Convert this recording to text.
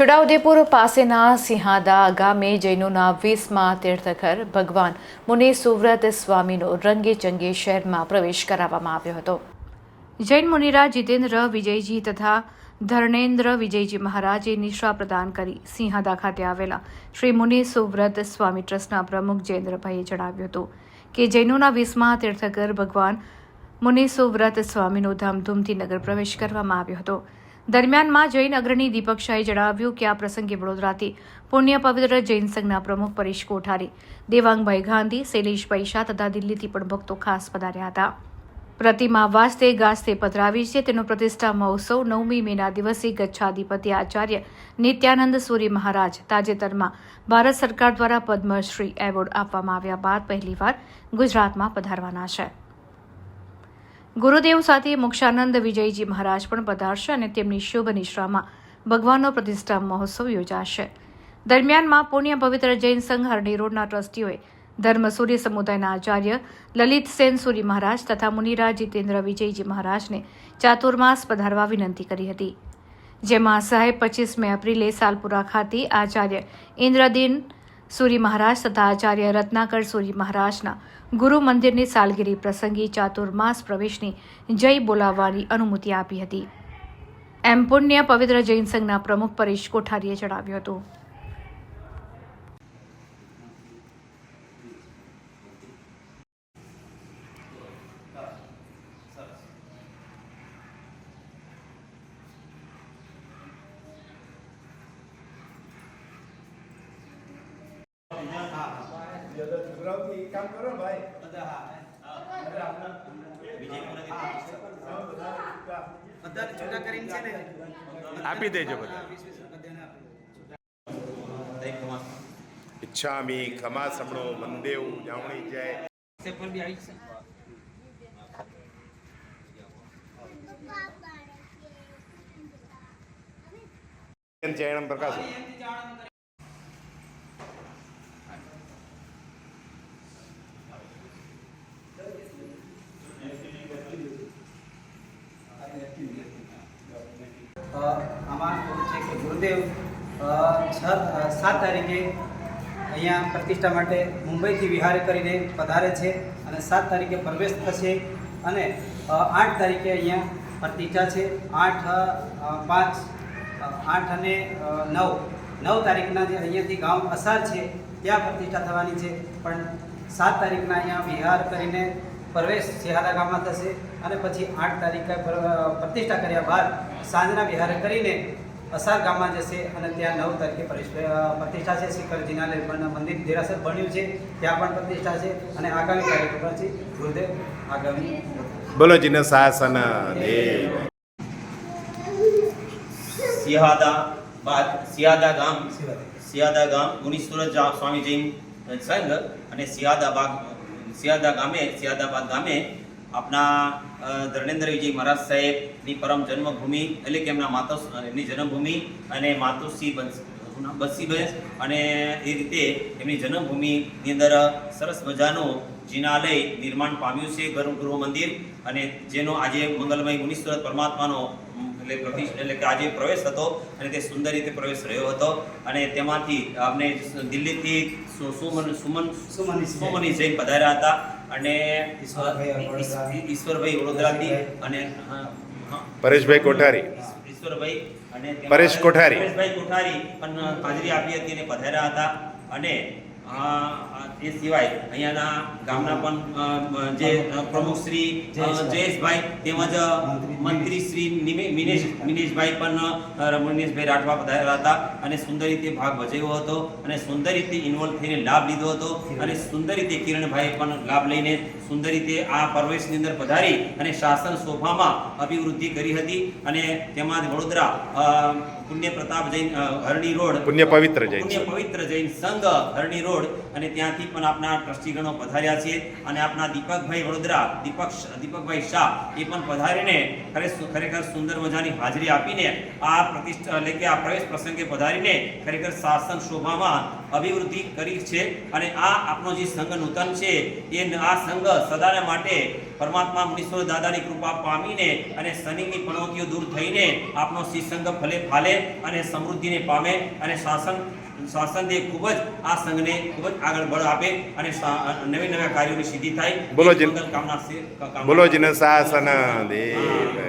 છોટાઉદેપુર પાસેના સિંહાદા ગામે જૈનોના વીસમાં તીર્થકર ભગવાન મુનિ સુવ્રત સ્વામીનો રંગે ચંગે શહેરમાં પ્રવેશ કરાવવામાં આવ્યો હતો. જૈન મુનિરા જીતેન્દ્ર વિજયજી તથા ધર્ણેન્દ્ર વિજયજી મહારાજે નિશ્રા પ્રદાન કરી સિંહાદા ખાતે આવેલા શ્રી મુનિ સુવ્રત સ્વામી ટ્રસ્ટના પ્રમુખ જયેન્દ્રભાઈએ જણાવ્યું હતું કે જૈનોના વીસમાં તીર્થકર ભગવાન મુનિ સુવ્રત સ્વામીનો ધામધૂમથી નગર પ્રવેશ કરવામાં આવ્યો હતો. દરમિયાનમાં જૈન અગ્રણી દીપક શાહે જણાવ્યું કે આ પ્રસંગે વડોદરાથી પુણ્ય પવિત્ર જૈન સંઘના પ્રમુખ પરેશ કોઠારી, દેવાંગભાઈ ગાંધી, શૈલેષભાઈ શાહ તથા દિલ્હીથી પણ ભક્તો ખાસ પધાર્યા હતા. પ્રતિમા વાસ્તે ગાસ્તે પધરાવી છે. તેનો પ્રતિષ્ઠા મહોત્સવ નવમી મેના દિવસે ગચ્છાધિપતિ આચાર્ય નિત્યાનંદ સૂરી મહારાજ તાજેતરમાં ભારત સરકાર દ્વારા પદ્મશ્રી એવોર્ડ આપવામાં આવ્યા બાદ પહેલીવાર ગુજરાતમાં પધારવાના છે. ગુરુદેવ સાથે મોક્ષાનંદ વિજયજી મહારાજ પણ પધારશે અને તેમની શુભ નિશ્રામાં ભગવાનનો પ્રતિષ્ઠા મહોત્સવ યોજાશે. દરમિયાનમાં પુણ્ય પવિત્ર જૈન સંઘ હરણી રોડના ટ્રસ્ટીઓએ ધર્મસૂર્ય સમુદાયના આચાર્ય લલિત સેન સૂરી મહારાજ તથા મુનિરાજ જીતેન્દ્ર વિજયજી મહારાજને ચાતુર્માસ પધારવા વિનંતી કરી હતી. જેમાં સાહેબ પચીસમી એપ્રિલે સાલપુરા ખાતે આચાર્ય ઇન્દ્રદીન સુરી મહારાજ તથા આચાર્ય રત્નાકર સુરી મહારાજના ગુરુ મંદિરની સાલગીરી પ્રસંગે ચાતુર્માસ પ્રવેશની જય બોલાવવાની અનુમતિ આપી હતી. એમ પુણ્ય પવિત્ર જૈન સંઘના પ્રમુખ પરેશ કોઠારીએ જણાવ્યું હતું. ગુજરાતી કામ કરો ભાઈ બધા છૂટા કરીને છે ને આપી દેજો બધા. ઈચ્છામી ખમા સમણો મંદેવ જાવણી જય. પેપર બી આવી છે જયણમ પ્રકાશ. આમાં છે કે ગુરુદેવ છ સાત તારીખે અહીંયા પ્રતિષ્ઠા માટે મુંબઈથી વિહાર કરીને પધારે છે અને સાત તારીખે પ્રવેશ થશે અને આઠ તારીખે અહીંયા પ્રતિષ્ઠા છે આઠ પાંચ આઠ અને નવ નવ તારીખના જે અહીંયાથી ગામ અસાર છે, ત્યાં પ્રતિષ્ઠા થવાની છે, પણ સાત તારીખના અહીંયા વિહાર કરીને પ્રવેશ સિહારા ગામમાં થશે અને પછી આઠ તારીખે પ્રતિષ્ઠા કર્યા બાદ સાંજના વિહાર કરીને અસાર ગામમાં જશે અને ત્યાં નવ તારીખે પ્રતિષ્ઠા છે. શિખરજીના નિર્માણ મંદિર દેરાસર બન્યું છે. ત્યાં પણ પ્રતિષ્ઠા છે અને આગામી કાર્યક્રમ છે ગુરુદેવ આગામી બોલો જીને શાસન દેવ સિયાદા બાદ સિયાદા ગામ. સિયાદા ગામ ગુણીશ્વર જા- સ્વામી જૈન સંઘ અને સિયાદા બાગ સિયાદા ગામે, સિયાદાબાદ ગામે આપણા ધર્ણેન્દ્ર વિજય મહારાજ સાહેબની પરમ જન્મભૂમિ એટલે કે એમના માતા એમની જન્મભૂમિ અને માતુશ્રી બસીબેન અને એ રીતે એમની જન્મભૂમિની અંદર સરસ મજાનું જિનાલય નિર્માણ પામ્યું છે ગર્ભગૃહ મંદિર અને જેનો આજે મંગલમય મુનીશ્વર પરમાત્માનો એટલે પ્રતિષ્ઠ એટલે કે આજે પ્રવેશ હતો અને તે સુંદર રીતે પ્રવેશ રહ્યો હતો અને તેમાંથી આપણે દિલ્હીથી સુ- સુમન સુમન સુમની જૈન. પધાર્યા હતા અને ઈશ્વરભાઈ વડોદરા. ઈશ- ઈશ્વરભાઈ વડોદરાથી અને. પરેશભાઈ કોઠારી ઈશ્વરભાઈ અને પરેશ કોઠારી. પરેશભાઈ કોઠારી પણ હાજરી આપી હતી અને પધાર્યા હતા અને એ સિવાય અહીંયાના ગામના પણ જે પ્રમુખ શ્રી જયેશભાઈ. તેમજ મંત્રી શ્રી મિનેશ મિનેશભાઈ પણ અ, રાઠવા પધારેલા હતા અને સુંદર રીતે ભાગ ભજવ્યો હતો અને સુંદર રીતે ઇન્વોલ્વ થઈને લાભ લીધો હતો અને સુંદર રીતે કિરણભાઈ પણ લાભ લઈને સુંદર રીતે આ પ્રવેશની અંદર પધારી અને શાસન શોભામાં અભિવૃદ્ધિ કરી હતી અને તેમાં વડોદરા પુણ્ય પ્રતાપ જૈન હરણી રોડ પુણ્ય પવિત્ર જૈન. પુણ્ય પવિત્ર જૈન સંઘ હરણી રોડ અને ત્યાંથી પણ આપના ટ્રસ્ટીગણો પધાર્યા છે. અને આપના દીપકભાઈ વડોદરા દીપક દીપકભાઈ શાહ એ પણ પધારીને ખરે- ખરેખર સુંદર મજાની હાજરી આપીને આ પ્રતિષ્ઠા એટલે કે આ પ્રવેશ પ્રસંગે પધારીને ખરેખર શાસન શોભામાં અભિવૃદ્ધિ કરી છે. અને આ આપણો જે સંઘ નૂતન છે એ આ સંઘ સદાને માટે પરમાત્મા મુનીશ્વર દાદાની કૃપા પામીને અને શનિની પણોતીઓ દૂર થઈને આપનો શ્રીસંગ ફલે ફાલે. અને સમૃદ્ધિને પામે અને શાસન શાસનદેવ ખૂબ જ આ સંઘને ખૂબ જ આગળ બળ આપે અને નવી નવા કાર્યોની સિદ્ધિ થાય. બોલો કામના બોલો જીને શાસન દેવ